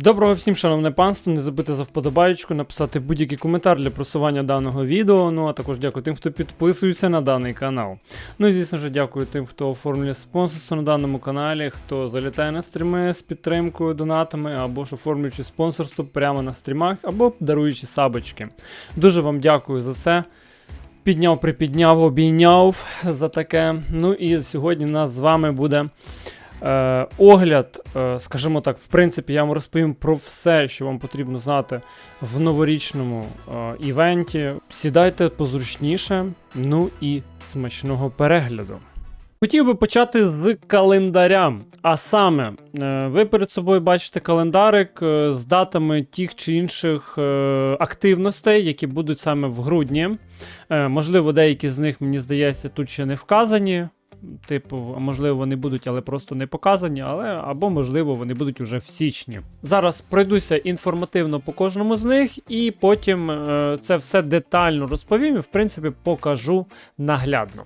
Доброго всім, шановне панство. Не забудьте за вподобаєчку, написати будь-який коментар для просування даного відео. Ну а також дякую тим, хто підписується на даний канал. Ну і звісно ж, дякую тим, хто оформлює спонсорство на даному каналі, хто залітає на стріми з підтримкою, донатами, або ж оформлюючи спонсорство прямо на стрімах, або даруючи сабочки. Дуже вам дякую за це. Підняв, припідняв, обійняв за таке. Ну і сьогодні в нас з вами буде е, огляд, е, скажімо так, в принципі, я вам розповім про все, що вам потрібно знати в новорічному е, івенті. Сідайте позручніше, ну і смачного перегляду. Хотів би почати з календаря. А саме, е, ви перед собою бачите календарик е, з датами тих чи інших е, активностей, які будуть саме в грудні. Можливо, деякі з них, мені здається, тут ще не вказані. Типу, можливо, вони будуть, але просто не показані, але або можливо вони будуть уже в січні. Зараз пройдуся інформативно по кожному з них, і потім е, це все детально розповім і, в принципі, покажу наглядно.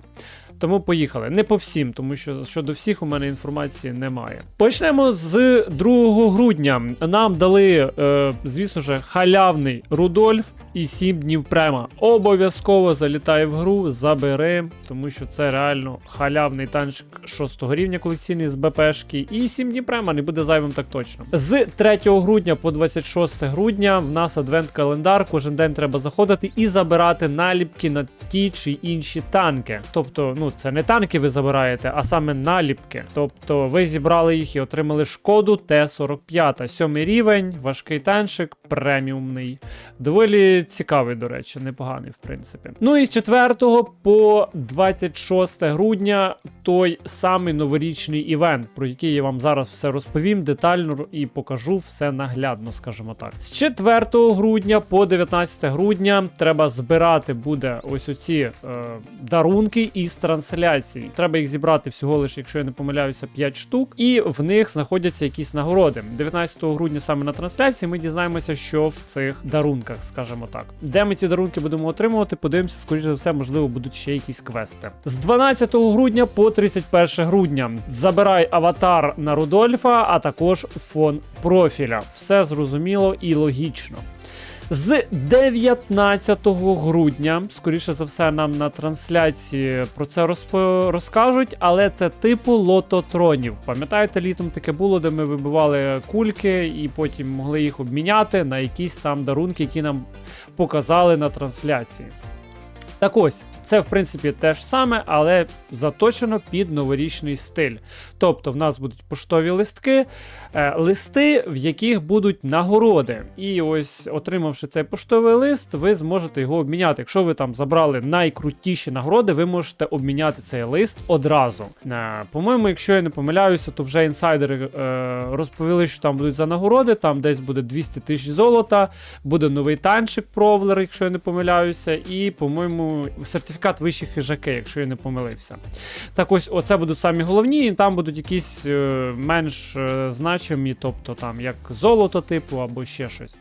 Тому поїхали. Не по всім, тому що щодо всіх у мене інформації немає. Почнемо з 2 грудня. Нам дали, е, звісно ж, халявний Рудольф і 7 днів према. Обов'язково залітай в гру, забери, тому що це реально халявний танчик 6 рівня колекційний з БПшки. І 7 днів према не буде зайвим так точно. З 3 грудня по 26 грудня в нас адвент-календар. Кожен день треба заходити і забирати наліпки на ті чи інші танки. Тобто, ну це не танки ви забираєте, а саме наліпки. Тобто ви зібрали їх і отримали шкоду Т-45. Сьомий рівень, важкий танчик, преміумний. Доволі цікавий, до речі, непоганий, в принципі. Ну і з 4 по 26 грудня той самий новорічний івент, про який я вам зараз все розповім детально і покажу все наглядно, скажімо так. З 4 грудня по 19 грудня треба збирати буде ось оці е, дарунки із трансляції. Треба їх зібрати всього лише, якщо я не помиляюся, 5 штук, і в них знаходяться якісь нагороди. 19 грудня саме на трансляції ми дізнаємося, що в цих дарунках, скажімо так. Де ми ці дарунки будемо отримувати, подивимося, скоріше за все, можливо, будуть ще якісь квести. З 12 грудня по 31 грудня забирай аватар на Рудольфа, а також фон профіля. Все зрозуміло і логічно. З 19 грудня, скоріше за все, нам на трансляції про це розп... розкажуть, але це типу лототронів. Пам'ятаєте, літом таке було, де ми вибивали кульки і потім могли їх обміняти на якісь там дарунки, які нам показали на трансляції. Так ось, це в принципі те ж саме, але заточено під новорічний стиль. Тобто в нас будуть поштові листки, е, листи, в яких будуть нагороди. І ось, отримавши цей поштовий лист, ви зможете його обміняти. Якщо ви там забрали найкрутіші нагороди, ви можете обміняти цей лист одразу. Е, По-моєму, якщо я не помиляюся, то вже інсайдери е, розповіли, що там будуть за нагороди, там десь буде 200 тисяч золота, буде новий танчик провлер, якщо я не помиляюся, і, по-моєму, сертифікат вищих хижаки, якщо я не помилився. Так ось, оце будуть самі головні, і там будуть якісь е, менш е, значимі, тобто там як золото типу або ще щось.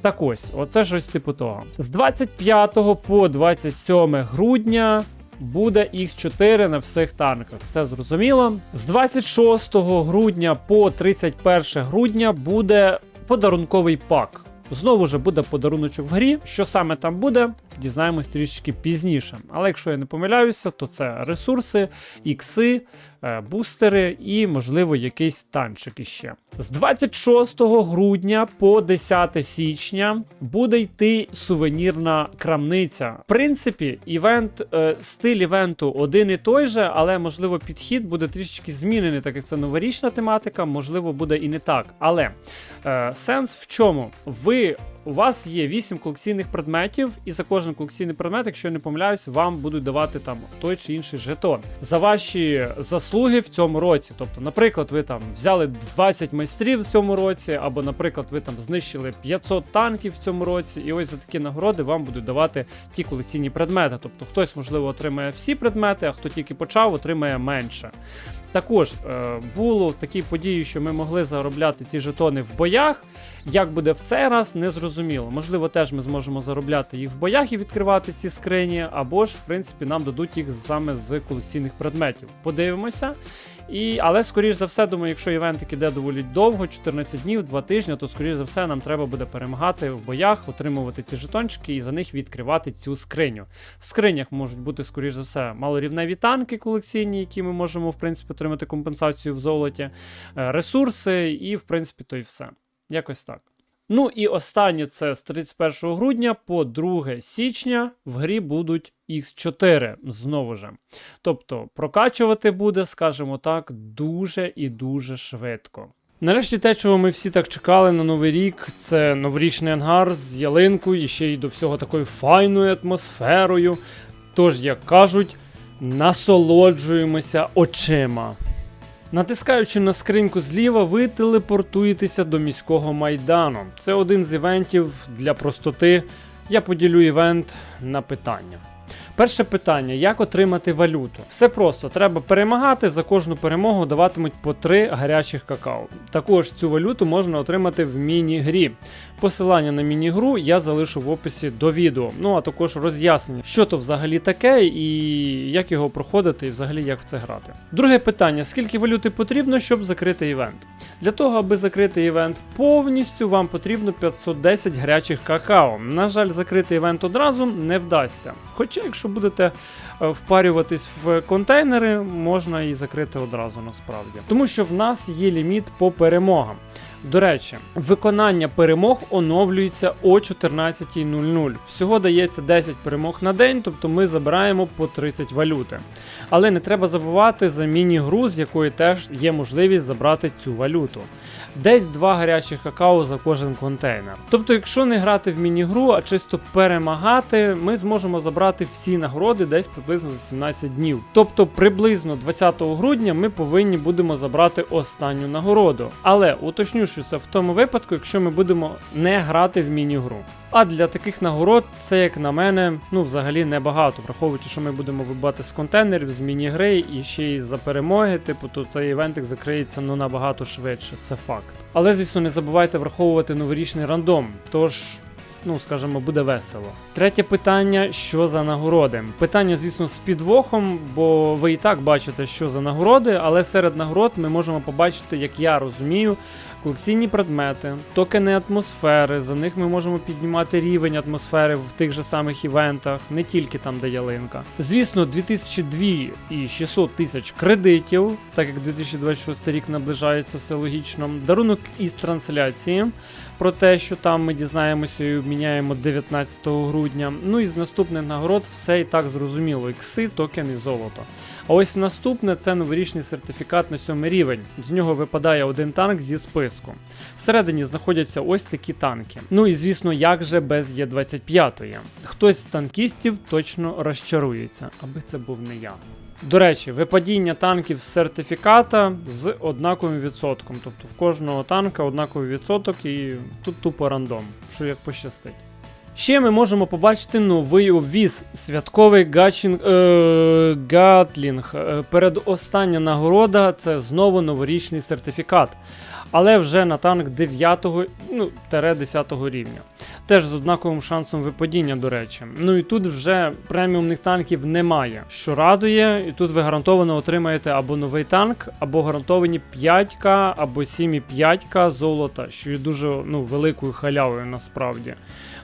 Так ось, оце щось типу того. З 25 по 27 грудня. Буде Х4 на всіх танках, це зрозуміло. З 26 грудня по 31 грудня буде подарунковий пак. Знову ж буде подаруночок в грі. Що саме там буде, дізнаємось трішки пізніше. Але якщо я не помиляюся, то це ресурси, ікси, е, бустери і, можливо, якийсь танчик іще. З 26 грудня по 10 січня буде йти сувенірна крамниця. В принципі, івент, е, стиль івенту один і той же, але можливо підхід буде трішечки змінений, так як це новорічна тематика, можливо, буде і не так. Але е, сенс в чому? Ви у вас є 8 колекційних предметів, і за кожен колекційний предмет, якщо я не помиляюсь, вам будуть давати там той чи інший жетон за ваші заслуги в цьому році. Тобто, наприклад, ви там взяли 20 майстрів в цьому році, або, наприклад, ви там знищили 500 танків в цьому році, і ось за такі нагороди вам будуть давати ті колекційні предмети. Тобто, хтось, можливо, отримає всі предмети, а хто тільки почав, отримає менше. Також е, було такі події, що ми могли заробляти ці жетони в боях. Як буде в цей раз, не зрозуміло. Можливо, теж ми зможемо заробляти їх в боях і відкривати ці скрині, або ж, в принципі, нам дадуть їх саме з колекційних предметів. Подивимося. І, але, скоріш за все, думаю, якщо івентик іде доволі довго, 14 днів, 2 тижні, то скоріш за все нам треба буде перемагати в боях, отримувати ці жетончики і за них відкривати цю скриню. В скринях можуть бути, скоріш за все, малорівневі танки колекційні, які ми можемо, в принципі, отримати компенсацію в золоті, е, ресурси, і, в принципі, то і все. Якось так. Ну і останнє це з 31 грудня по 2 січня в грі будуть X4 знову ж. Тобто прокачувати буде, скажімо так, дуже і дуже швидко. Нарешті те, чого ми всі так чекали на новий рік, це новорічний ангар з ялинкою і ще й до всього такою файною атмосферою. Тож, як кажуть, насолоджуємося очима. Натискаючи на скриньку зліва, ви телепортуєтеся до міського майдану. Це один з івентів для простоти. Я поділю івент на питання. Перше питання: як отримати валюту? Все просто, треба перемагати. За кожну перемогу даватимуть по 3 гарячих какао. Також цю валюту можна отримати в міні-грі. Посилання на міні-гру я залишу в описі до відео. Ну а також роз'яснення, що то взагалі таке і як його проходити, і взагалі як в це грати. Друге питання: скільки валюти потрібно, щоб закрити івент? Для того, аби закрити івент повністю, вам потрібно 510 гарячих какао. На жаль, закрити івент одразу не вдасться. Хоча, якщо будете е, впарюватись в контейнери, можна і закрити одразу насправді. Тому що в нас є ліміт по перемогам. До речі, виконання перемог оновлюється о 14.00. Всього дається 10 перемог на день, тобто ми забираємо по 30 валюти. Але не треба забувати за міні-гру, з якої теж є можливість забрати цю валюту. Десь 2 гарячих какао за кожен контейнер. Тобто, якщо не грати в міні-гру, а чисто перемагати, ми зможемо забрати всі нагороди десь приблизно за 17 днів. Тобто, приблизно 20 грудня ми повинні будемо забрати останню нагороду. Але уточню, що це в тому випадку, якщо ми будемо не грати в міні-гру. А для таких нагород це, як на мене, ну взагалі небагато, враховуючи, що ми будемо вибивати з контейнерів, з міні-гри і ще й за перемоги, типу, то цей івентик закриється ну набагато швидше, це факт. Але, звісно, не забувайте враховувати новорічний рандом, тож. Ну, скажімо, буде весело. Третє питання: що за нагороди? Питання, звісно, з підвохом, бо ви і так бачите, що за нагороди, але серед нагород ми можемо побачити, як я розумію, колекційні предмети, токени атмосфери. За них ми можемо піднімати рівень атмосфери в тих же самих івентах, не тільки там, де ялинка. Звісно, 2002 і 600 тисяч кредитів, так як 2026 рік наближається все логічно. Дарунок із трансляції про те, що там ми дізнаємося і обміняємо 19 грудня. Ну і з наступних нагород все і так зрозуміло: ікси, токен і золото. А ось наступне це новорічний сертифікат на сьомий рівень. З нього випадає один танк зі списку. Всередині знаходяться ось такі танки. Ну і звісно, як же без Є25. Хтось з танкістів точно розчарується, аби це був не я. До речі, випадіння танків з сертифіката з однаковим відсотком. Тобто в кожного танка однаковий відсоток і тут тупо рандом, що як пощастить. Ще ми можемо побачити новий обвіз святковий гачінг, е, Гатлінг. Е, передостання нагорода це знову новорічний сертифікат. Але вже на танк 9 ну, 10 рівня. Теж з однаковим шансом випадіння, до речі. Ну і тут вже преміумних танків немає, що радує, і тут ви гарантовано отримаєте або новий танк, або гарантовані 5к, або 7,5к золота, що є дуже ну, великою халявою насправді.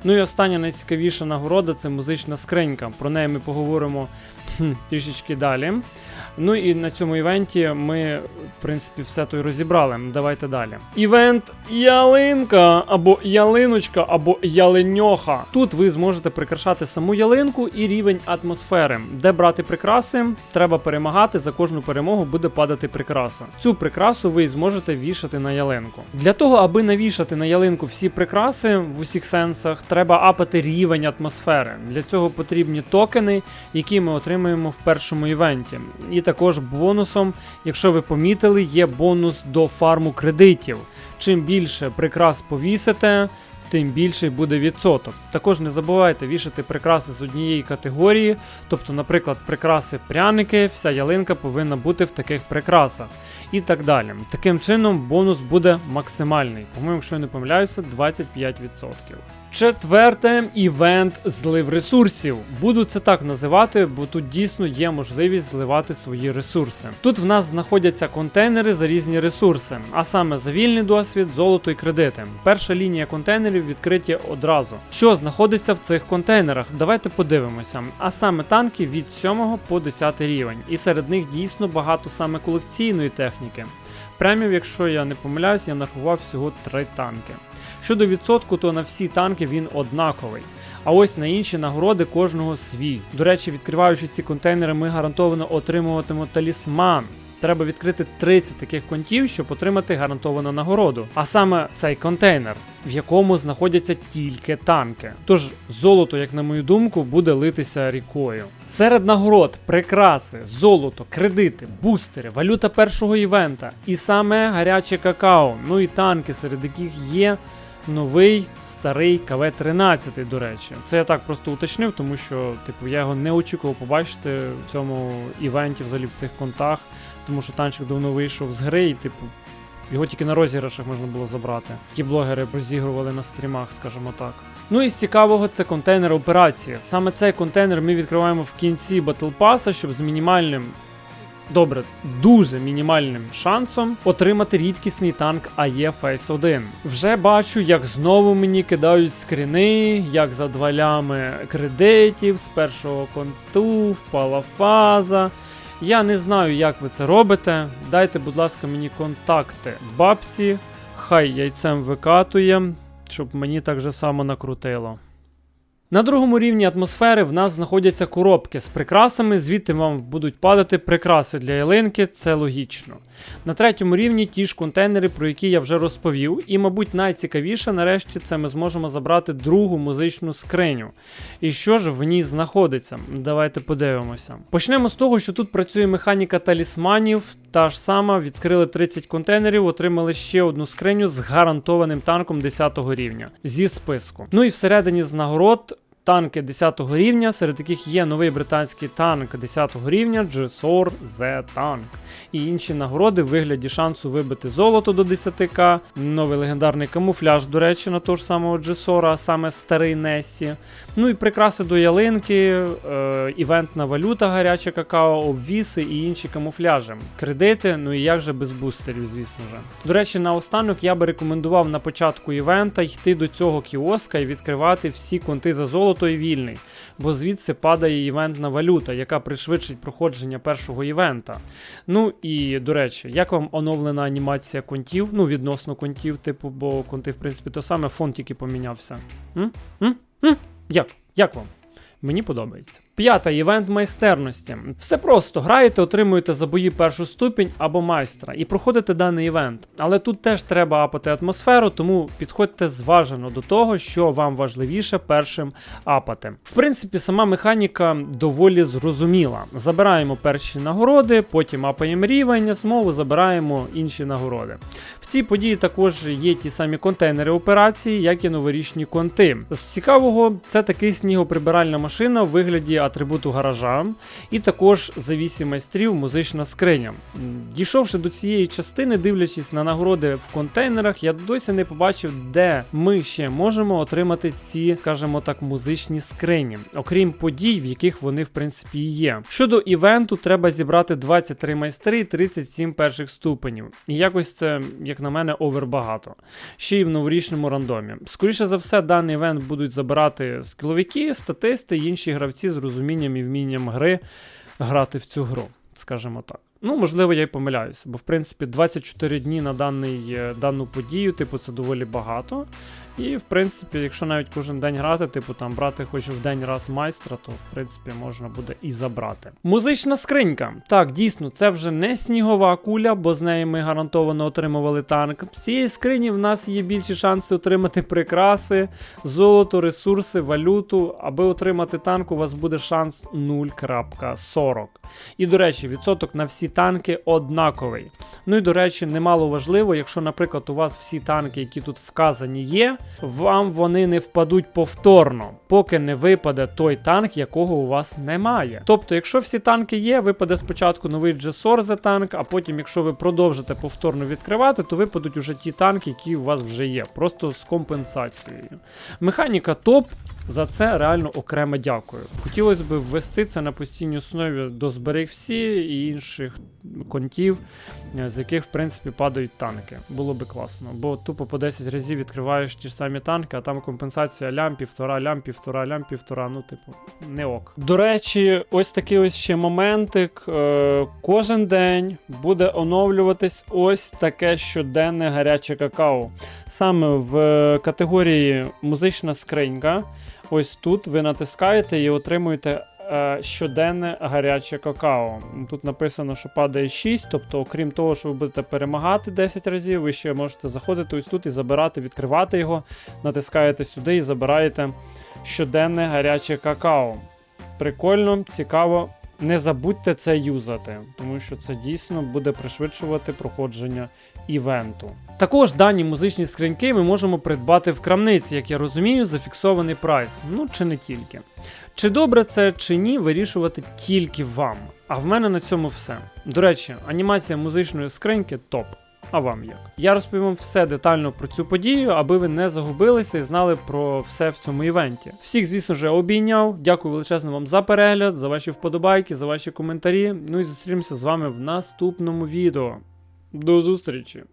Ну і остання найцікавіша нагорода це музична скринька. Про неї ми поговоримо хм, трішечки далі. Ну і на цьому івенті ми, в принципі, все то й розібрали. Давайте далі. Івент ялинка, або ялиночка, або ялиньоха. Тут ви зможете прикрашати саму ялинку і рівень атмосфери. Де брати прикраси, треба перемагати. За кожну перемогу буде падати прикраса. Цю прикрасу ви зможете вішати на ялинку. Для того, аби навішати на ялинку всі прикраси в усіх сенсах, треба апати рівень атмосфери. Для цього потрібні токени, які ми отримуємо в першому івенті. І також бонусом, якщо ви помітили, є бонус до фарму кредитів. Чим більше прикрас повісите, тим більший буде відсоток. Також не забувайте вішати прикраси з однієї категорії, тобто, наприклад, прикраси пряники, вся ялинка повинна бути в таких прикрасах і так далі. Таким чином, бонус буде максимальний. По-моєму, якщо я не помиляюся, 25%. Четверте івент злив ресурсів. Буду це так називати, бо тут дійсно є можливість зливати свої ресурси. Тут в нас знаходяться контейнери за різні ресурси, а саме за вільний досвід, золото і кредити. Перша лінія контейнерів відкриті одразу. Що знаходиться в цих контейнерах? Давайте подивимося. А саме танки від 7 по 10 рівень, і серед них дійсно багато саме колекційної техніки. Премів, якщо я не помиляюсь, я нарахував всього 3 танки. Щодо відсотку, то на всі танки він однаковий. А ось на інші нагороди кожного свій. До речі, відкриваючи ці контейнери, ми гарантовано отримуватимемо талісман. Треба відкрити 30 таких контів, щоб отримати гарантовану нагороду. А саме цей контейнер, в якому знаходяться тільки танки. Тож золото, як на мою думку, буде литися рікою. Серед нагород, прикраси, золото, кредити, бустери, валюта першого івента і саме гаряче какао, ну і танки, серед яких є новий старий КВ-13, до речі. Це я так просто уточнив, тому що типу, я його не очікував побачити в цьому івенті, взагалі в цих контах, тому що танчик давно вийшов з гри, і типу. Його тільки на розіграшах можна було забрати. Ті блогери розігрували на стрімах, скажімо так. Ну і з цікавого це контейнер операції. Саме цей контейнер ми відкриваємо в кінці Battle Pass, щоб з мінімальним добре, дуже мінімальним шансом отримати рідкісний танк АЕ Phase 1. Вже бачу, як знову мені кидають скріни, як за два лями кредитів, з першого конту, впала фаза. Я не знаю, як ви це робите. Дайте, будь ласка, мені контакти бабці, хай яйцем викатує, щоб мені так же само накрутило. На другому рівні атмосфери в нас знаходяться коробки з прикрасами, звідти вам будуть падати прикраси для ялинки, це логічно. На третьому рівні ті ж контейнери, про які я вже розповів, і, мабуть, найцікавіше нарешті це ми зможемо забрати другу музичну скриню. І що ж в ній знаходиться? Давайте подивимося. Почнемо з того, що тут працює механіка талісманів. Та ж сама, відкрили 30 контейнерів, отримали ще одну скриню з гарантованим танком 10 рівня зі списку. Ну і всередині з нагород танки 10 рівня, серед яких є новий британський танк 10 рівня GSOR Z Tank. І інші нагороди в вигляді шансу вибити золото до 10к, новий легендарний камуфляж, до речі, на того ж самого GSOR, а саме старий Нессі. Ну і прикраси до ялинки, е, івентна валюта, гаряче какао, обвіси і інші камуфляжі. Кредити, ну і як же без бустерів, звісно ж. До речі, наостанок я би рекомендував на початку івента йти до цього кіоска і відкривати всі конти за золото і вільний, бо звідси падає івентна валюта, яка пришвидшить проходження першого івента. Ну і до речі, як вам оновлена анімація контів? Ну, відносно контів, типу, бо конти, в принципі, то саме, фон тільки помінявся. М? М? М? Як? Як вам? Мені подобається. П'ята івент майстерності. Все просто граєте, отримуєте за бої першу ступінь або майстра і проходите даний івент. Але тут теж треба апати атмосферу, тому підходьте зважено до того, що вам важливіше першим апати. В принципі, сама механіка доволі зрозуміла. Забираємо перші нагороди, потім апаємо рівень, знову забираємо інші нагороди. В цій події також є ті самі контейнери операції, як і новорічні конти. З цікавого, це такий снігоприбиральна машина в вигляді атрибуту гаража, і також за 8 майстрів музична скриня. Дійшовши до цієї частини, дивлячись на нагороди в контейнерах, я досі не побачив, де ми ще можемо отримати ці, скажімо так, музичні скрині, окрім подій, в яких вони в принципі є. Щодо івенту, треба зібрати 23 майстри і 37 перших ступенів. І якось це, як на мене, овер багато. Ще й в новорічному рандомі. Скоріше за все, даний івент будуть забирати скіловики, статисти і інші гравці з розумінням і вмінням гри грати в цю гру, скажімо так. Ну, можливо, я й помиляюся, бо в принципі 24 дні на даний, е, дану подію, типу, це доволі багато. І, в принципі, якщо навіть кожен день грати, типу там брати хоч в день раз майстра, то в принципі можна буде і забрати. Музична скринька. Так, дійсно, це вже не снігова куля, бо з неї ми гарантовано отримували танк. З цієї скрині в нас є більші шанси отримати прикраси, золото, ресурси, валюту. Аби отримати танк, у вас буде шанс 0.40. І, до речі, відсоток на всі танки однаковий. Ну і до речі, немало важливо, якщо, наприклад, у вас всі танки, які тут вказані, є вам вони не впадуть повторно, поки не випаде той танк, якого у вас немає. Тобто, якщо всі танки є, випаде спочатку новий G-Sorze танк, а потім, якщо ви продовжите повторно відкривати, то випадуть уже ті танки, які у вас вже є, просто з компенсацією. Механіка топ. За це реально окремо дякую. Хотілося б ввести це на постійній основі до зберіг всі і інших контів, з яких, в принципі, падають танки. Було би класно. Бо тупо по 10 разів відкриваєш ті ж самі танки, а там компенсація лям, півтора, лям, півтора, лям, півтора. Ну, типу, не ок. До речі, ось такий ось ще моментик. Е, кожен день буде оновлюватись ось таке щоденне гаряче какао. Саме в категорії музична скринька. Ось тут ви натискаєте і отримуєте щоденне гаряче какао. Тут написано, що падає 6, тобто, окрім того, що ви будете перемагати 10 разів, ви ще можете заходити ось тут і забирати, відкривати його, натискаєте сюди і забираєте щоденне гаряче какао. Прикольно, цікаво. Не забудьте це юзати, тому що це дійсно буде пришвидшувати проходження івенту. Також дані музичні скриньки ми можемо придбати в крамниці, як я розумію, за фіксований прайс. Ну чи не тільки. Чи добре це чи ні, вирішувати тільки вам. А в мене на цьому все. До речі, анімація музичної скриньки топ. А вам як? Я розповім вам все детально про цю подію, аби ви не загубилися і знали про все в цьому івенті. Всіх, звісно ж, обійняв. Дякую величезно вам за перегляд, за ваші вподобайки, за ваші коментарі. Ну і зустрінемося з вами в наступному відео. До зустрічі!